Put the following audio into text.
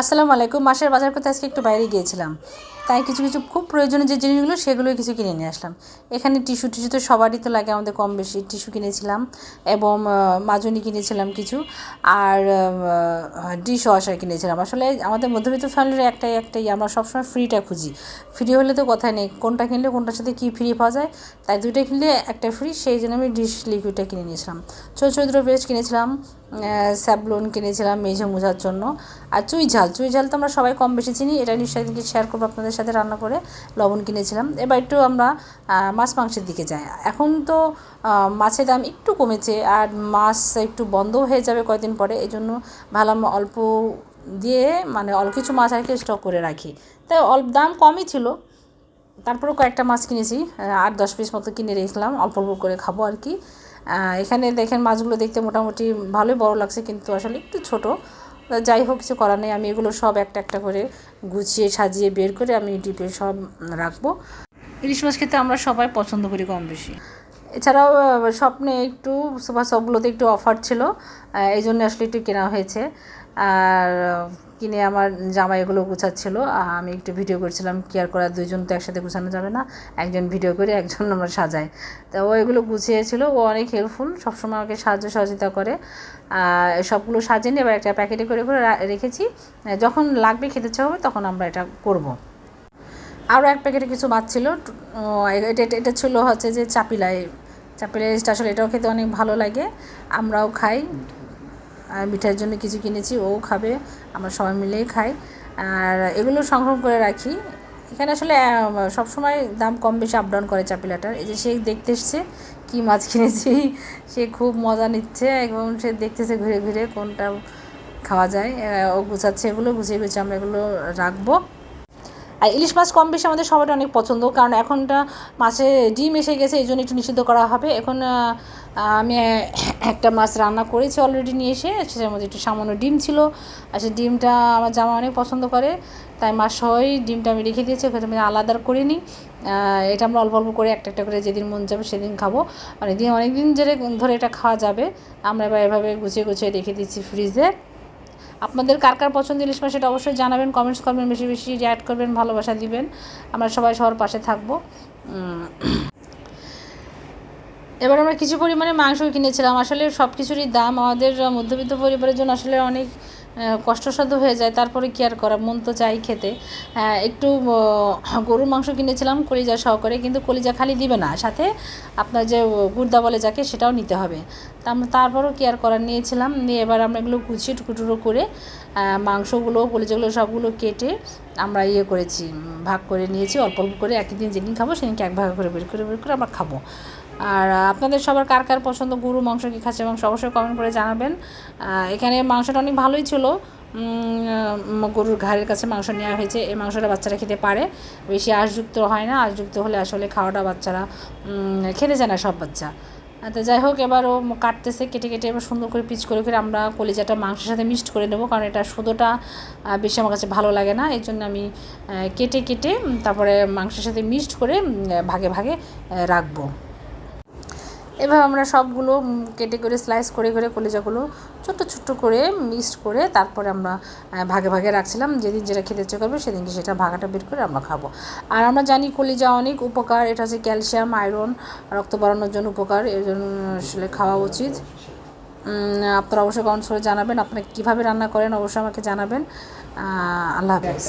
আসসালামু আলাইকুম মাসের বাজার করতে আজকে একটু বাইরে গিয়েছিলাম। তাই কিছু কিছু খুব প্রয়োজনীয় যে জিনিসগুলো সেগুলোই কিছু কিনে নিয়ে আসলাম। এখানে টিস্যু টিস্যু তো সবারই তো লাগে, আমাদের কম বেশি টিস্যু কিনেছিলাম এবং মাজনি কিনেছিলাম কিছু আর ডিশ ওয়াশার কিনেছিলাম। আসলে আমাদের মধ্যবিত্ত ফ্যামিলির একটাই একটাই, আমরা সবসময় ফ্রিটা খুঁজি। ফ্রি হলে তো কথাই নেই, কোনটা কিনলে কোনটার সাথে কী ফ্রি পাওয়া যায়, তাই দুইটা কিনলে একটা ফ্রি সেই জন্য আমি ডিশ লিকুইডটা কিনে নিয়েছিলাম। দুটো পেস্ট কিনেছিলাম স্যাবলুন কিনেছিলাম, মেঝে মোজার জন্য। আর চুই ঝাল চুই ঝাল তো আমরা সবাই কম বেশি চিনি, এটা নিশ্চয়ই শেয়ার করব আপনাদের সাথে রান্না করে লবণ কিনেছিলাম। এবার একটু আমরা মাছ মাংসের দিকে যাই। এখন তো মাছের দাম একটু কমেছে আর মাছ একটু বন্ধও হয়ে যাবে কয়েকদিন পরে। এই জন্য ভাবলাম অল্প দিয়ে মানে অল্প কিছু মাছ আর কি স্টক করে রাখি। তাই অল্প দাম কমই ছিল। তারপরেও কয়েকটা মাছ কিনেছি আট দশ পিস মতো কিনে রেখলাম অল্প অল্প করে খাব আর কি। এখানে দেখেন মাছগুলো দেখতে মোটামুটি ভালোই বড় লাগছে, কিন্তু আসলে একটু ছোট। যাই হোক কিছু করার নেই। আমি এগুলো সব একটা একটা করে গুছিয়ে সাজিয়ে বের করে আমি ডিপে সব রাখব। ইলিশ মাছ খেতে আমরা সবাই পছন্দ করি কম বেশি। এছাড়াও স্বপ্নে একটু সুপার শপগুলোতে একটু অফার ছিল। এই জন্য আসলে একটু কেনা হয়েছে। আর কিনে আমার জামাই এগুলো গুছাচ্ছিল আমি একটু ভিডিও করছিলাম কেয়ার করার দুইজন তো একসাথে গুছানো যাবে না। একজন ভিডিও করে, একজন আমরা সাজাই। তো ও এগুলো গুছিয়েছিল, ও অনেক হেল্পফুল সবসময় আমাকে সাহায্য সহযোগিতা করে। সবগুলো সাজিয়ে নিয়ে এবার একটা প্যাকেটে করে করে রেখেছি। যখন লাগবে খেতে ইচ্ছা হবে, তখন আমরা এটা করব। আরও এক প্যাকেটে কিছু মাছ ছিল। এটা, এটা- ছিল হচ্ছে যে চাপিলাই। চাপিলাই আসলে এটাও খেতে অনেক ভালো লাগে। আমরাও খাই। মিঠাইয়ের জন্য কিছু কিনেছি, ও খাবে, আমরা সবাই মিলেই খাই। আর এগুলো সংগ্রহ করে রাখি। এখানে আসলে সবসময় দাম কম বেশি আপ ডাউন করে চাপিলাটার। এই যে সে দেখতে এসছে, কী মাছ কিনেছি, সে খুব মজা নিচ্ছে, এবং সে দেখতেছে ঘুরে ঘুরে কোনটা খাওয়া যায়। ও গুছাচ্ছে, এগুলো গুছিয়ে গুছিয়ে আমরা এগুলো রাখব। আর ইলিশ মাছ কম বেশি আমাদের সবারই অনেক পছন্দ, কারণ এখনটা মাছে ডিম এসে গেছে, এই জন্য একটু নিষিদ্ধ করা হবে। এখন আমি একটা মাছ রান্না করেছি অলরেডি নিয়ে এসে, সেটার মধ্যে একটু সামান্য ডিম ছিল। আর সেই ডিমটা আমার জামা অনেক পছন্দ করে, তাই মাছ সহই ডিমটা আমি রেখে দিয়েছি, ওখানে আমি আলাদা করে নিই এটা আমরা অল্প অল্প করে একটা একটা করে যেদিন মন যাবে সেদিন খাব। মানে দিন অনেক দিন ধরে ধরে এটা খাওয়া যাবে। আমরা এবার এভাবে গুছিয়ে গুছিয়ে রেখে দিচ্ছি ফ্রিজে আপনাদের কার কার পছন্দ ইলিশ মাছ সেটা অবশ্যই জানাবেন কমেন্টস করবেন, বেশি বেশি অ্যাড করবেন, ভালোবাসা দিবেন। আমরা সবাই সবার পাশে থাকব। এবার আমরা কিছু পরিমাণে মাংস কিনেছিলাম। আসলে সব কিছুরই দাম। আমাদের মধ্যবিত্ত পরিবারের জন্য আসলে অনেক কষ্টসাধ্য হয়ে যায়, তারপরে কি আর করা? মন তো চাই খেতে। একটু গরুর মাংস কিনেছিলাম কলিজা সহকারে, কিন্তু কলিজা খালি দিবে না। সাথে আপনার যে গুর্দা বলে যাকে, সেটাও নিতে হবে। তারপরও আর করার? নিয়েছিলাম, নিয়ে এবার আমরা এগুলো কুচিয়ে টুকরো করে মাংসগুলো, কলিজাগুলো সবগুলো কেটে আমরা ইয়ে করেছি ভাগ করে নিয়েছি। অল্প অল্প করে একই দিন যেদিন খাব, সেদিনকে এক ভাগ করে বের করে বের করে আমরা খাব। আর আপনাদের সবার কার কার পছন্দ? গরু, মাংস কি খাচ্ছে? মাংস অবশ্যই কমেন্ট করে জানাবেন। এখানে মাংসটা অনেক ভালোই ছিল। গরুর ঘাড়ের কাছে মাংস নেওয়া হয়েছে। এই মাংসটা বাচ্চারা খেতে পারে। বেশি আঁশযুক্ত হয় না। আশযুক্ত হলে আসলে খাওয়াটা বাচ্চারা খেতে চায় না সব বাচ্চা। তো যাই হোক, এবার ও কাটতেছে, কেটে কেটে এবার সুন্দর করে পিচ করে করে আমরা কলিজাটা মাংসের সাথে মিক্সড করে নেব। কারণ এটা শুধুটা বেশি আমার কাছে ভালো লাগে না। এই জন্য আমি কেটে কেটে তারপরে মাংসের সাথে মিক্সড করে ভাগে ভাগে রাখব। এভাবে আমরা সবগুলো কেটে করে স্লাইস করে করে কলিজাগুলো ছোট্ট ছোট্ট করে মিক্সড করে তারপরে আমরা ভাগে ভাগে রাখছিলাম। যেদিন যেটা খেতে ইচ্ছে করবে সেদিনকে সেটা ভাগাটা বের করে আমরা খাব। আর আমরা জানি কলিজা অনেক উপকার। এটা হচ্ছে ক্যালসিয়াম, আয়রন, রক্ত বাড়ানোর জন্য উপকার। এর জন্য আসলে খাওয়া উচিত। আপনারা অবশ্যই কমেন্টস করে জানাবেন। আপনারা কীভাবে রান্না করেন অবশ্যই আমাকে জানাবেন। আল্লাহ হাফেজ।